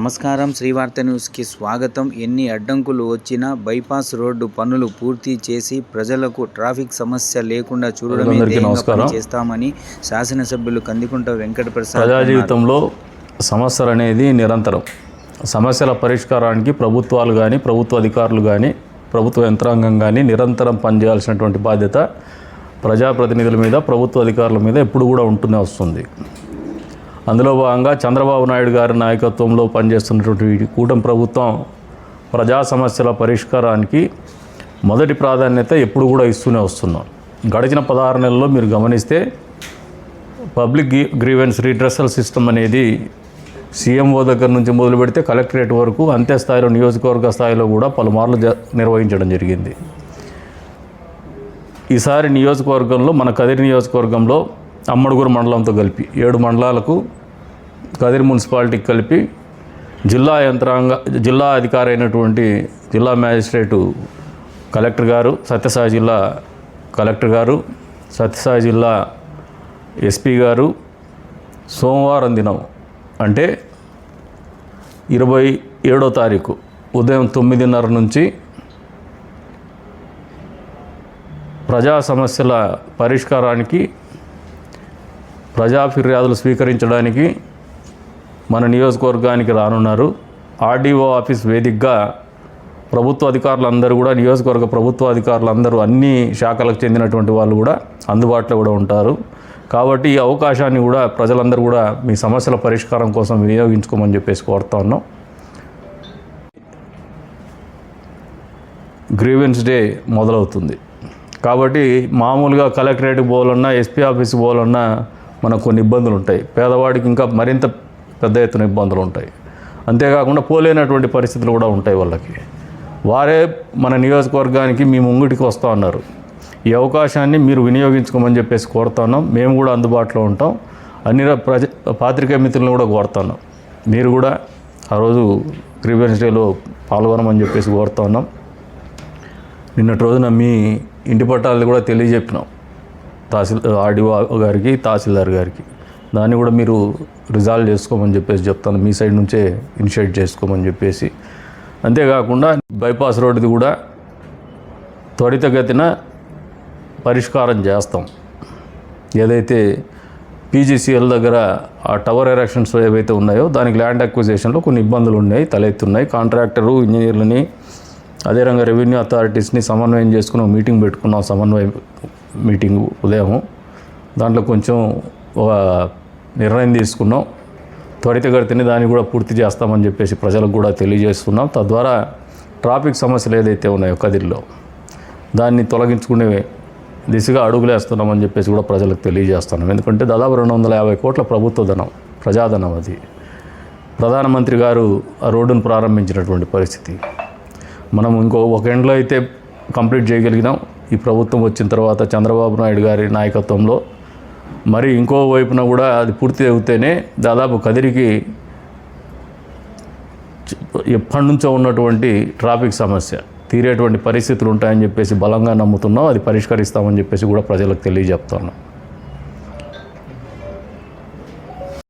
నమస్కారం శ్రీవార్త న్యూస్కి స్వాగతం ఎన్ని అడ్డంకులు వచ్చినా బైపాస్ రోడ్డు పనులు పూర్తి చేసి ప్రజలకు ట్రాఫిక్ సమస్య లేకుండా నమస్కారం. పనిచేస్తామని శాసనసభ్యులు కందికుంట వెంకట ప్రసాద్ ప్రజా. జీవితంలో సమస్యలు అనేది నిరంతరం సమస్యల పరిష్కారానికి ప్రభుత్వాలు కానీ ప్రభుత్వ అధికారులు కానీ ప్రభుత్వ యంత్రాంగం కానీ నిరంతరం పనిచేయాల్సినటువంటి బాధ్యత ప్రజాప్రతినిధుల మీద ప్రభుత్వ అధికారుల మీద ఎప్పుడు కూడా ఉంటూనే వస్తుంది అందులో భాగంగా చంద్రబాబు నాయుడు గారి నాయకత్వంలో పనిచేస్తున్నటువంటి ఈ కూటమి ప్రభుత్వం ప్రజా సమస్యల పరిష్కారానికి మొదటి ప్రాధాన్యత ఎప్పుడు కూడా ఇస్తూనే వస్తున్నాం. గడిచిన పదహారు నెలల్లో మీరు గమనిస్తే public grie- grievance redressal system అనేది సీఎంఓ దగ్గర నుంచి మొదలు పెడితే కలెక్టరేట్ వరకు అంతే స్థాయిలో నియోజకవర్గ స్థాయిలో కూడా పలుమార్లు నిర్వహించడం జరిగింది. ఈసారి నియోజకవర్గంలో మన కదిరి నియోజకవర్గంలో అమ్మడుగురు మండలంతో కలిపి ఏడు మండలాలకు కదిరి మున్సిపాలిటీకి కలిపి జిల్లా యంత్రాంగ జిల్లా అధికారి అయినటువంటి జిల్లా మ్యాజిస్ట్రేటు కలెక్టర్ గారు సత్యసాయి జిల్లా కలెక్టర్ గారు సత్యసాయి జిల్లా ఎస్పీ గారు సోమవారం దినం అంటే ఇరవై ఏడో తారీఖు ఉదయం తొమ్మిదిన్నర నుంచి ప్రజా సమస్యల పరిష్కారానికి ప్రజా ఫిర్యాదులు స్వీకరించడానికి మన నియోజకవర్గానికి రానున్నారు. ఆర్డీఓ ఆఫీస్ వేదికగా ప్రభుత్వ అధికారులందరూ కూడా నియోజకవర్గ ప్రభుత్వ అధికారులందరూ అన్ని శాఖలకు చెందినటువంటి వాళ్ళు కూడా అందుబాటులో కూడా ఉంటారు. కాబట్టి ఈ అవకాశాన్ని కూడా ప్రజలందరూ కూడా మీ సమస్యల పరిష్కారం కోసం వినియోగించుకోమని చెప్పేసి కోరుతా ఉన్నాం. గ్రీవెన్స్ డే మొదలవుతుంది. కాబట్టి మామూలుగా కలెక్టరేట్కి పోవాలన్నా ఎస్పీ ఆఫీస్కి పోవాలన్నా మనకు కొన్ని ఇబ్బందులు ఉంటాయి. పేదవాడికి ఇంకా మరింత పెద్ద ఎత్తున ఇబ్బందులు ఉంటాయి. అంతేకాకుండా పోలేనటువంటి పరిస్థితులు కూడా ఉంటాయి వాళ్ళకి. వారే మన నియోజకవర్గానికి మీ ముంగిటికి వస్తూ ఉన్నారు ఈ అవకాశాన్ని మీరు వినియోగించుకోమని చెప్పేసి కోరుతున్నాం మేము కూడా అందుబాటులో ఉంటాం. అన్ని ప్రజ పాత్రికా మిత్రులను కూడా కోరుతున్నాం మీరు కూడా ఆ రోజు గ్రీవెన్స్ డేలో పాల్గొనమని చెప్పేసి కోరుతున్నాం నిన్నటి రోజున మీ ఇంటి పట్టాలని కూడా తెలియజెప్పినాం. తహసీల్ ఆర్డీఓ గారికి తహసీల్దార్ గారికి. దాన్ని కూడా మీరు రిజాల్వ్ చేసుకోమని చెప్పేసి చెప్తాను. మీ సైడ్ నుంచే ఇనిషియేట్ చేసుకోమని చెప్పేసి. అంతేకాకుండా బైపాస్ రోడ్డుది కూడా త్వరితగతిన పరిష్కారం చేస్తాం. ఏదైతే పీజీసీఎల్ దగ్గర ఆ టవర్ ఎరక్షన్స్ ఏవైతే ఉన్నాయో దానికి ల్యాండ్ అక్విజేషన్లో కొన్ని ఇబ్బందులు ఉన్నాయి తలెత్తున్నాయి. కాంట్రాక్టరు ఇంజనీర్లని అదే రెవెన్యూ అథారిటీస్ని సమన్వయం చేసుకుని మీటింగ్ పెట్టుకున్నాం సమన్వయం మీటింగ్ ఉదయం దాంట్లో కొంచెం ఒక నిర్ణయం తీసుకున్నాం. త్వరితగతిని దాన్ని కూడా పూర్తి చేస్తామని చెప్పేసి ప్రజలకు కూడా తెలియజేస్తున్నాం. తద్వారా ట్రాఫిక్ సమస్యలు ఏదైతే ఉన్నాయో కదిరిలో దాన్ని తొలగించుకునే దిశగా అడుగులేస్తున్నామని చెప్పేసి కూడా ప్రజలకు తెలియజేస్తున్నాం. ఎందుకంటే దాదాపు రెండు వందల యాభై కోట్ల ప్రభుత్వ ధనం ప్రజాధనం అది. ప్రధానమంత్రి గారు ఆ రోడ్డును ప్రారంభించినటువంటి పరిస్థితి. మనం ఇంకో ఒక ఎండ్లో అయితే కంప్లీట్ చేయగలిగినాం. ఈ ప్రభుత్వం వచ్చిన తర్వాత చంద్రబాబు నాయుడు గారి నాయకత్వంలో మరి ఇంకో వైపున కూడా అది పూర్తి అవుతేనే దాదాపు కదిరికి ఎప్పటి నుంచో ఉన్నటువంటి ట్రాఫిక్ సమస్య తీరేటువంటి పరిస్థితులు ఉంటాయని చెప్పేసి బలంగా నమ్ముతున్నాం అది పరిష్కరిస్తామని చెప్పేసి కూడా ప్రజలకు తెలియజెప్తున్నాం